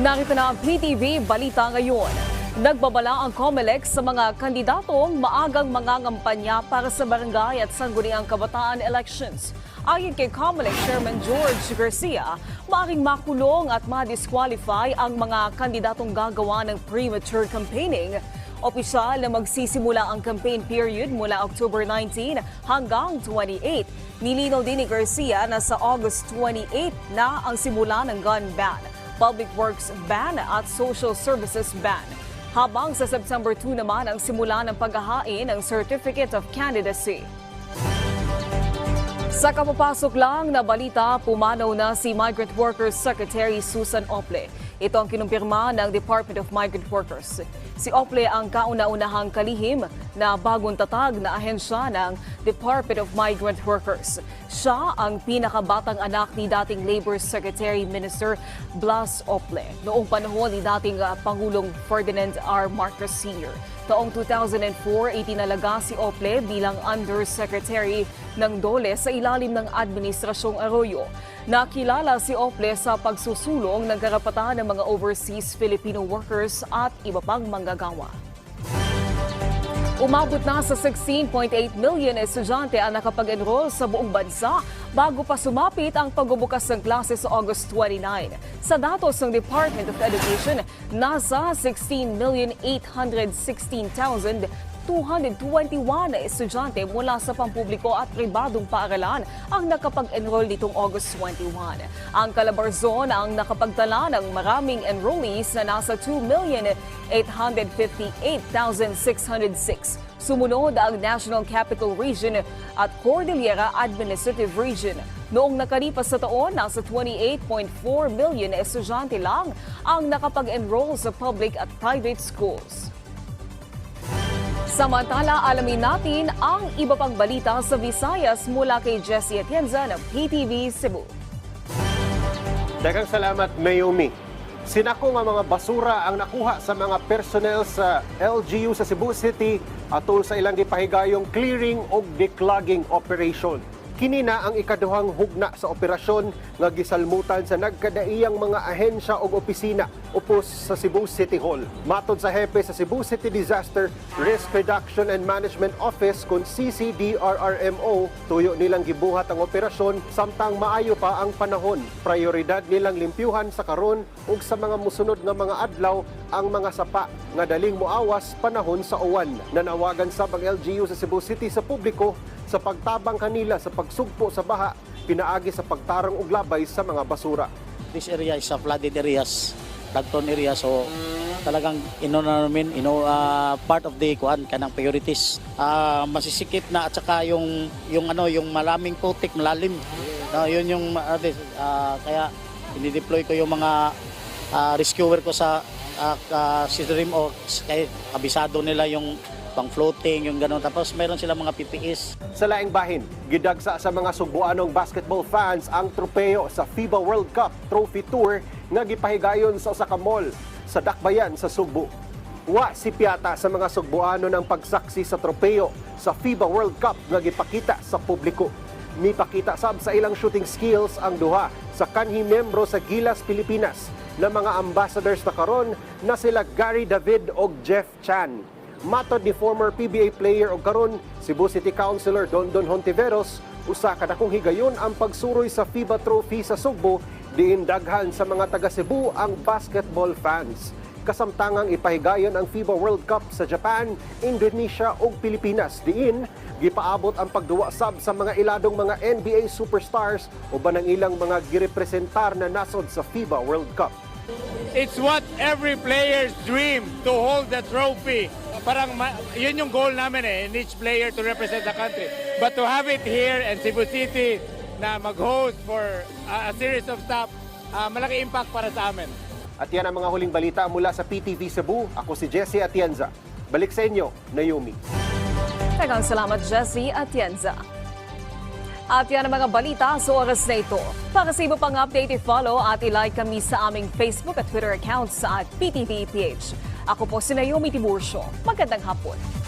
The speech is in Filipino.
Narito na ang PTV Balita ngayon. Nagbabala ang COMELEC sa mga kandidatong maagang mangangampanya para sa barangay at sangguniang kabataan elections. Ayon kay COMELEC Chairman George Garcia, maaaring makulong at ma-disqualify ang mga kandidatong gagawa ng premature campaigning. Opisyal na magsisimula ang campaign period mula October 19 hanggang 28. Nilinaw din ni Garcia na sa August 28 na ang simula ng gun ban, public works ban at social services ban. Habang sa September 2 naman ang simula ng paghahain ng Certificate of Candidacy. Sa kapapasok lang na balita, pumanaw na si Migrant Workers Secretary Susan Ople. Ito ang kinumpirma ng Department of Migrant Workers. Si Ople ang kauna-unahang kalihim na bagong tatag na ahensya ng Department of Migrant Workers. Siya ang pinakabatang anak ni dating Labor Secretary Minister Blas Ople noong panahon ni dating ah, Pangulong Ferdinand R. Marcos Sr. Taong 2004, itinalaga si Ople bilang Undersecretary ng DOLE sa ilalim ng Administrasyong Arroyo. Nakilala si Ople sa pagsusulong ng karapatan ng mga overseas Filipino workers at iba pang manggagawa. Umabot na sa 16.8 million estudyante ang nakapag-enroll sa buong bansa bago pa sumapit ang pagbubukas ng klase sa August 29. Sa datos ng Department of Education, nasa 16,816,221 na estudyante mula sa pampubliko at pribadong paaralan ang nakapag-enroll nitong August 21. Ang Calabarzon ang nakapagtala ng maraming enrollees na nasa 2,858,606. Sumunod ang National Capital Region at Cordillera Administrative Region. Noong nakalipas sa taon, nasa 28.4 million estudyante lang ang nakapag-enroll sa public at private schools. Samantala, alamin natin ang iba pang balita sa Visayas mula kay Jessie Atienza ng PTV Cebu. Daghang salamat, Mayumi. Sinako nga mga basura ang nakuha sa mga personnel sa LGU sa Cebu City atol sa ilang gipahigayong clearing o declogging operation. Kini na ang ikaduhang hugna sa operasyon nga gisalmutan sa nagkadaiyang mga ahensya o opisina upos sa Cebu City Hall. Matod sa hepe sa Cebu City Disaster Risk Reduction and Management Office kung CCDRRMO, tuyo nilang gibuhat ang operasyon samtang maayo pa ang panahon. Prioridad nilang limpyuhan sa karon ug sa mga musunod nga mga adlaw ang mga sapa nga daling muawas panahon sa uwan. Nanawagan sab ang LGU sa Cebu City sa publiko sa pagtabang kanila sa pagsugpo sa baha pinaagi sa pagtarong og labay sa mga basura. this area is a flooded areas, flood prone area. So talagang ino na namin, ino ah, part of the kuan kanang priorities. Ah, masisikip na at saka yung yung ano, yung malaming putik, malalim. No, yun yung uh, kaya ini-deploy ko yung mga ah, rescuer ko sa uh, uh, stream o kaya kabisado nila yung pang floating yung gano'n tapos meron silang mga PPEs Sa laing bahin, gidagsa sa mga Sugbuanong basketball fans ang tropeo sa FIBA World Cup Trophy Tour nga gipahigayon sa usa ka mall sa Dakbayan sa Sugbo. Wa si Piata sa mga Sugbuano ng pagsaksi sa tropeo sa FIBA World Cup nga gipakita sa publiko. Mipakita sab sa ilang shooting skills ang duha sa kanhi membro sa Gilas Pilipinas na mga ambassadors na karon na sila Gary David o Jeff Chan. Matod ni former PBA player o karon Cebu City Councilor Dondon Hontiveros, usa ka dakong higayon ang pagsuroy sa FIBA Trophy sa Sugbo diin daghan sa mga taga Cebu ang basketball fans. Kasamtangang ipahigayon ang FIBA World Cup sa Japan, Indonesia ug Pilipinas diin gipaabot ang pagduwa sab sa mga iladong mga NBA superstars uban ang ilang mga girepresentar na nasod sa FIBA World Cup. It's what every player's dream to hold the trophy. Parang ma- yun yung goal namin eh, in each player to represent the country. But to have it here in Cebu City na mag-host for a, a series of stuff, ah, malaki impact para sa amin. At yan ang mga huling balita mula sa PTV Cebu. Ako si Jesse Atienza. Balik sa inyo, Naomi. Tagang salamat Jessie Atienza. At yan ang mga balita sa oras na ito. Para sa iba pang update, i-follow at i-like kami sa aming Facebook at Twitter accounts at PTVPH. Ako po si Naomi Tiburcio. Magandang hapon.